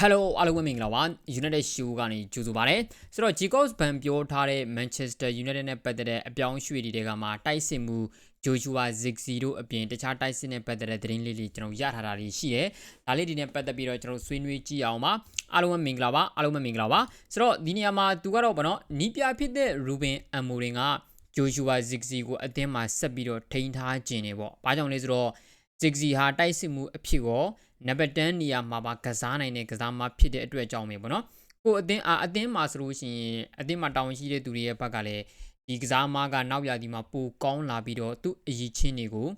Hello အားလုံးပဲမင်္ဂလာပါ United Show ကနေကြိုဆိုပါရစေဆိုတော့ Jacobs Ban ပြောထားတဲ့ Manchester United နဲ့ပတ်သက်တဲ့အပြောင်းအရွှေ့တွေကမှတိုက်စစ်မှု Joshua Zirkzee တို့အပြင်တခြားတိုက်စစ်နဲ့ပတ်သက်တဲ့သတင်းလေးတွေကျွန်တော်ရထားတာတွေရှိတယ်ဒါလေးတွေနဲ့ပတ်သက်ပြီးတော့ကျွန်တော်ဆွေးနွေးကြည့်အောင်ပါအားလုံးပဲမင်္ဂလာပါအားလုံးပဲမင်္ဂလာပါဆိုတော့ဒီနေရာမှာသူကတော့ဗောနော်နီးပြဖြစ်တဲ့ Ruben Amorim က Joshua Zirkzee ကိုအသင်းမှာဆက်ပြီးတော့ထိန်းထားခြင်းနေပေါ့ဘာကြောင့်လဲဆိုတော့ Zirkzee ဟာတိုက်စစ်မှုအဖြစ်ကိုနံပါတ်10နေရာမှာပါကစားနိုင်တဲ့ကစားမဖြစ်တဲ့အတွက်ကြောင့်ပဲပေါ့နော်ကိုအသင်းအာအသင်းမှာဆိုလို့ရှိရင်အသင်းမှာတာဝန်ရှိတဲ့သူတွေရဲ့ဘက်ကလည်းဒီကစားမကနောက်ရာဒီမှာပိုကောင်းလာပြီးတော့သူ့အရေးချင်းတွေကို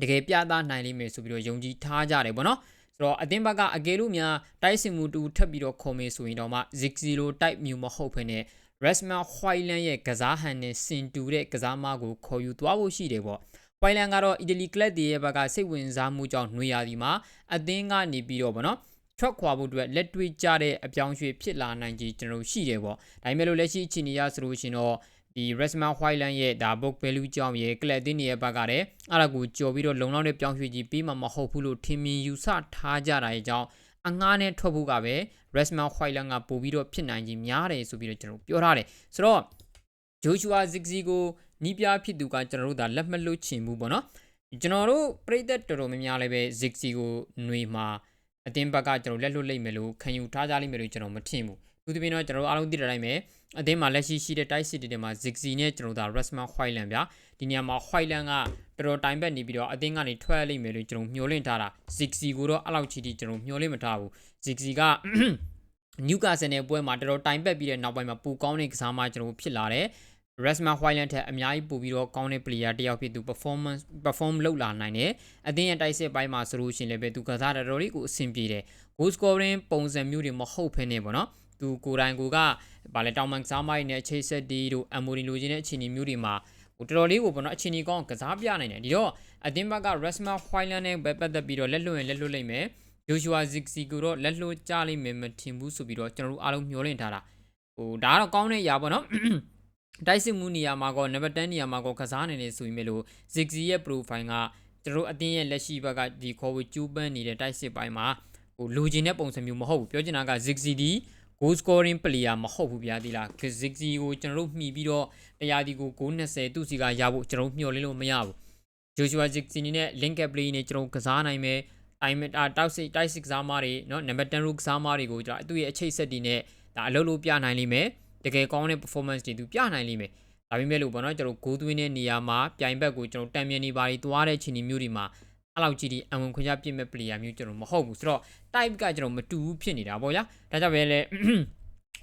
တကယ်ပြသနိုင်လိမ့်မယ်ဆိုပြီးတော့ယုံကြည်ထားကြတယ်ပေါ့နော်ဆိုတော့အသင်းဘက်ကအကယ်လို့များတိုက်စင်မှုတူထပ်ပြီးတော့ခေါ်မေးဆိုရင်တော့မှ Zigzilo type မျိုးမဟုတ်ဘဲနဲ့ Rasma Hoyland ရဲ့ကစားဟန်နဲ့စင်တူတဲ့ကစားမကိုခေါ်ယူသွားဖို့ရှိတယ်ပေါ့ ပိုင်လန်ကတော့အီတလီကလပ်တွေရဲ့ဘက်ကစိတ်ဝင်စားမှုကြောင့်နှွေရာဒီမှာအသင်းကနေပြီးတော့ဗောနော်ထွက်ခွာဖို့အတွက်လက်တွေ့ကြတဲ့အပြောင်းအရွှေ့ဖြစ်လာနိုင်ကြီးကျွန်တော်ရှိတယ်ပေါ့ဒါပေမဲ့လို့လက်ရှိအခြေအနေရဆိုလို့ရှင်တော့ဒီ Resma Whiteland ရဲ့ဒါ book value ကြောင့်ရဲ့ကလပ်တင်းတွေရဲ့ဘက်ကလည်းအဲ့ဒါကိုကြော်ပြီးတော့လုံလောက်တဲ့ပြောင်းရွှေ့ကြီးပြီးမှမဟုတ်ဘူးလို့ထင်မြင်ယူဆထားကြတာရဲ့အကြောင်းအငားနဲ့ထွက်ဖို့ကပဲ Resma Whiteland ကပို့ပြီးတော့ဖြစ်နိုင်ကြီးများတယ်ဆိုပြီးတော့ကျွန်တော်ပြောထားတယ်ဆိုတော့ Joshua Zigzee ကိုနီးပြဖြစ်သူကကျွန်တော်တို့ဒါလက်မလွတ်ချင်ဘူးပေါ့နော်ကျွန်တော်တို့ပြည်သက်တော်တော်များများလည်းပဲ Zigzee ကိုຫນွေမှာအတင်းဘက်ကကျွန်တော်လက်လွတ်လိုက်မယ်လို့ခံယူထားကြလိမ့်မယ်လို့ကျွန်တော်မထင်ဘူးသူတပင်းတော့ကျွန်တော်တို့အားလုံးသိတဲ့အတိုင်းပဲအတင်းမှာလက်ရှိရှိတဲ့တိုက်စစ်တွေမှာ Zigzee နဲ့ကျွန်တော်တို့ဒါ Rasmus Hojlund ဗျာဒီနေရာမှာ Hojlund ကတော်တော်တိုင်ဘက်နေပြီးတော့အတင်းကနေထွက်လိမ့်မယ်လို့ကျွန်တော်မျှော်လင့်ထားတာ Zigzee ကိုတော့အဲ့လောက်ချီတီကျွန်တော်မျှော်လင့်မထားဘူး Zigzee ကနျူကာဆယ်နယ်ပွဲမှာတော်တော်တိုင်ပက်ပြီးတဲ့နောက်ပိုင်းမှာပူကောင်းတဲ့ကစားမကျွန်တော်ဖြစ်လာတယ် Rasmus Hojlund ထက်အများကြီးပိုပြီးတော့ကောင်းတဲ့ player တစ်ယောက်ဖြစ်သူ performance perform လုပ်လာနိုင်တယ်အသင်းရဲ့တိုက်စစ်ပိုင်းမှာဆိုလို့ရှိရင်လည်းပဲသူကစားတော်တော်လေးကိုအဆင်ပြေတယ် goal scoring ပုံစံမျိုးတွေမဟုတ်ဖ ೇನೆ ပေါ့နော်သူကိုယ်တိုင်ကိုကဗာလဲတောင်မန်ကစားမိုင်းနဲ့ချိတ်ဆက်ဒီတို့အမိုရီလိုချင်တဲ့အခြေအနေမျိုးတွေမှာဟိုတော်တော်လေးကိုပေါ့နော်အခြေအနေကောင်းကစားပြနိုင်တယ်ဒီတော့အသင်းဘက်က Rasmus Hojlund နဲ့ပတ်သက်ပြီးတော့လက်လွတ်ရင်လက်လွတ်လိုက်မယ် Joshua Zirkzee ကိုတော့လက်လွတ်ကြလိမ့်မယ်မထင်ဘူးဆိုပြီးတော့ကျွန်တော်တို့အားလုံးမျှော်လင့်ထားတာဟိုဒါကတော့ကောင်းတဲ့အရာပေါ့နော် တိုက်စစ်မှုနေရာမှာကောနံပါတ်10နေရာမှာကောကစားနေတယ်ဆိုရင်ပဲလို့ Zigzee ရဲ့ profile ကကျွန်တော်အတင်းရဲ့လက်ရှိဘက်ကဒီခေါ်ဝေကျူးပန်းနေတဲ့တိုက်စစ်ပိုင်းမှာဟိုလိုချင်တဲ့ပုံစံမျိုးမဟုတ်ဘူးပြောချင်တာက Zigzee ဒီ goal scoring player မဟုတ်ဘူးဗျာဒီလား Zigzee ကိုကျွန်တော်တို့မှီပြီးတော့တရားဒီကိုဂိုး20သူ့စီကရဖို့ကျွန်တော်မျှော်လင့်လို့မရဘူး Joshua Zigzee နဲ့ link up play နဲ့ကျွန်တော်ကစားနိုင်မယ်တိုင်မတာတောက်စစ်တိုက်စစ်ကစားမားတွေเนาะနံပါတ်10 rook ကစားမားတွေကိုကျွန်တော်သူ့ရဲ့အချိတ်ဆက်တွေနဲ့ဒါအလုပ်လုပ်ပြနိုင်လိမ့်မယ် တကယ်ကောင်းတဲ့ performance တွေသူပြနိုင်လိမ့်မယ်ဒါပေမဲ့လို့ပေါ့နော်ကျွန်တော်ဂိုးသွင်းတဲ့နေရာမှာပြိုင်ဘက်ကိုကျွန်တော်တံမြင်နေပါရီသွားတဲ့ချိန်ဒီမျိုးတွေမှာအဲ့လောက်ကြီးဒီအဝင်ခွင့်ရပြစ်မဲ့ player မျိုးကျွန်တော်မဟုတ်ဘူးဆိုတော့ type ကကျွန်တော်မတူဘူးဖြစ်နေတာပေါ့ဗျာဒါကြောင့်ပဲလေ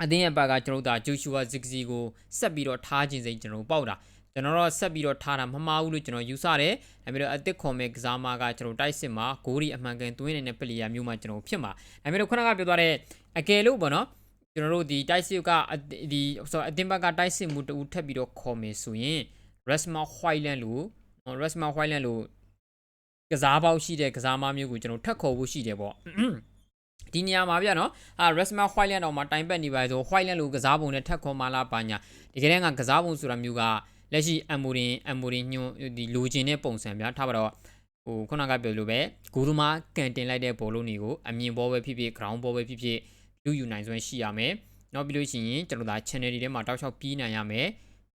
အသင်းရဲ့ဘက်ကကျွန်တော်တို့ဒါ Joshua Zigzee ကိုဆက်ပြီးတော့ထားခြင်းစိကျွန်တော်ပေါက်တာကျွန်တော်တော့ဆက်ပြီးတော့ထားတာမမှားဘူးလို့ကျွန်တော်ယူဆတယ်။ဒါပေမဲ့အစ်စ်ခေါ်မဲ့ကစားမကကျွန်တော်တိုက်စစ်မှာဂိုးရီအမှန်ကန်သွင်းနေတဲ့ player မျိုးမှကျွန်တော်ဖြစ်မှာ။ဒါပေမဲ့ခုနကပြောသွားတဲ့အကယ်လို့ပေါ့နော် ကျွန်တော်တို့ဒီတိုက်စစ်ကဒီဆိုအတင်းဘက်ကတိုက်စစ်မှုတူထပ်ပြီးတော့ခေါ်မယ်ဆိုရင် Rasma Hoyland လို့ Rasma Hoyland လို့ကစားပေါက်ရှိတဲ့ကစားမမျိုးကိုကျွန်တော်ထပ်ခေါ်ဖို့ရှိတယ်ပေါ့ဒီနေရာမှာဗျာနော်အာ Rasma Hoyland တော့မှတိုင်ပတ်နေပါဆို Hoyland လို့ကစားပုံနဲ့ထပ်ခေါ်မှလားပါညာဒီကနေ့ကကစားပုံဆိုတာမျိုးကလက်ရှိအမိုရင်အမိုရင်ညွန်ဒီလိုချင်တဲ့ပုံစံဗျာထားပါတော့ဟိုခုနကပြောလို့ပဲဂူရမာကန်တင်လိုက်တဲ့ဘောလုံးတွေကိုအမြင်ဘောပဲဖြစ်ဖြစ် ground ဘောပဲဖြစ်ဖြစ် လူယူနိုင်စွမ်းရှိရမယ်နောက်ပြီးလို့ရှိရင်ကျွန်တော်ဒါ channel တွေထဲမှာတောက်လျှောက်ပြီးနိုင်ရမယ်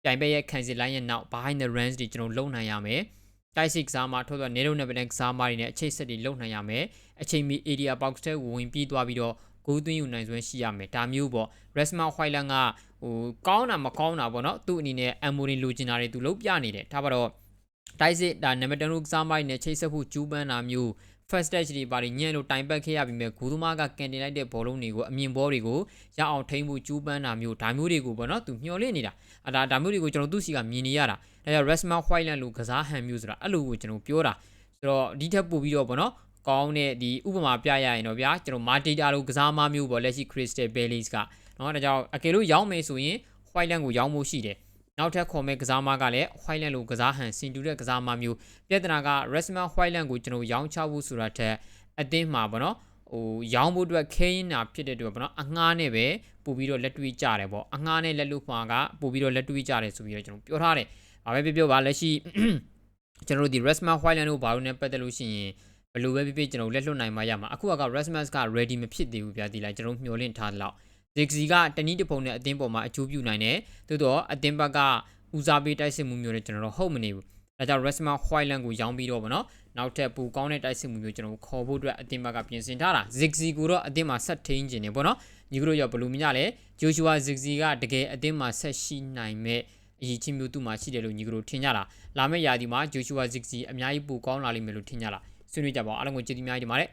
ပြိုင်ဘက်ရဲ့ခံစစ်လိုင်းရဲ့နောက် behind the runs တွေကျွန်တော်လုံနိုင်ရမယ်တိုက်စစ်ကစားမထို့သောနေတော့ never ကစားမတွေနဲ့အချိတ်ဆက်တွေလုံနိုင်ရမယ်အချိန်မီ area box ထဲဝင်ပြီးသွားပြီးတော့ဂိုးသွင်းယူနိုင်စွမ်းရှိရမယ်ဒါမျိုးပေါ့ Resma Hoyland ကဟိုကောင်းတာမကောင်းတာပေါ့နော်သူ့အနေနဲ့ Amorin လိုချင်တာတွေသူလုပ်ပြနေတယ်ဒါပါတော့တိုက်စစ်ဒါနံပါတ်10ကစားမိုက်နဲ့ချိတ်ဆက်ဖို့ကျူးပန်းတာမျိုး first touch တွေပါတွေညံ့လို့တိုင်ပတ်ခဲ့ရပြီးမြဲဂူသမားကကန်တင်လိုက်တဲ့ဘောလုံးတွေကိုအမြင်ဘောတွေကိုရအောင်ထိမ့်မှုကျူးပန်းတာမျိုးဒါမျိုးတွေကိုပေါ့နော်သူမျှော်လင့်နေတာအဲဒါဒါမျိုးတွေကိုကျွန်တော်သူ့စီကမြင်နေရတာဒါကြောင့် Rasmus Hojlund လို့ကစားဟန်မျိုးဆိုတာအဲ့လိုကိုကျွန်တော်ပြောတာဆိုတော့ဒီထက်ပိုပြီးတော့ပေါ့နော်ကောင်းတဲ့ဒီဥပမာပြရရင်တော့ဗျာကျွန်တော်မာတီတာလိုကစားမမျိုးပေါ့လက်ရှိ Crystal Palace ကနော်ဒါကြောင့်အကယ်လို့ရောင်းမယ်ဆိုရင် Hojlund ကိုရောင်းဖို့ရှိတယ် နောက်ထပ်ခေါ်မဲ့ကစားမကလည်း Whiteland လိုကစားဟန်စင်တူတဲ့ကစားမမျိုးပြဿနာက Resma Whiteland ကိုကျွန်တော်ရောင်းချဖို့ဆိုတာထက်အသင်းမှာပေါ့နော်ဟိုရောင်းဖို့အတွက်ခဲရင်တာဖြစ်တဲ့အတွက်ပေါ့နော်အငှားနဲ့ပဲပို့ပြီးတော့လက်တွေ့ကြတယ်ပေါ့အငှားနဲ့လက်လို့မှာကပို့ပြီးတော့လက်တွေ့ကြတယ်ဆိုပြီးတော့ကျွန်တော်ပြောထားတယ်။ဘာပဲပြောပြောပါလက်ရှိကျွန်တော်တို့ဒီ Resma Whiteland ကိုဘာလို့ ਨੇ ပတ်သက်လို့ရှိရင်ဘယ်လိုပဲဖြစ်ဖြစ်ကျွန်တော်လက်လွတ်နိုင်မှရမှာအခုက Rasmus က ready မဖြစ်သေးဘူးဗျာဒီလိုက်ကျွန်တော်မျှော်လင့်ထားတော့ Ziggy က တနည်းတစ်ပုံနဲ့အသင်းပေါ်မှာအကျိုးပြုနိုင်တယ်သို့တော့အသင်းဘက်ကဦးစားပေးတိုက်စစ်မှုမျိုးနဲ့ကျွန်တော်တို့ဟုတ်မနေဘူးဒါကြောင့် Rasmus Hoyland ကိုရောင်းပြီးတော့ဗောနော်နောက်ထပ်ပူကောင်းတဲ့တိုက်စစ်မှုမျိုးကျွန်တော်ခေါ်ဖို့အတွက်အသင်းဘက်ကပြင်ဆင်ထားတာ Ziggy ကိုတော့အသင်းမှာဆက်ထိန်းခြင်းနေဗောနော်ညီကတို့ရောဘယ်လိုမြင်ရလဲ Joshua Ziggy ကတကယ်အသင်းမှာဆက်ရှိနိုင်မဲ့အရေးချင်းမျိုးသူ့မှာရှိတယ်လို့ညီကတို့ထင်ကြလားလာမယ့်ရာသီမှာ Joshua Ziggy အများကြီးပူကောင်းလာလိမ့်မယ်လို့ထင်ကြလားဆွေးနွေးကြပါအောင်အားလုံးကိုကျေးဇူးများကြီးတင်ပါတယ်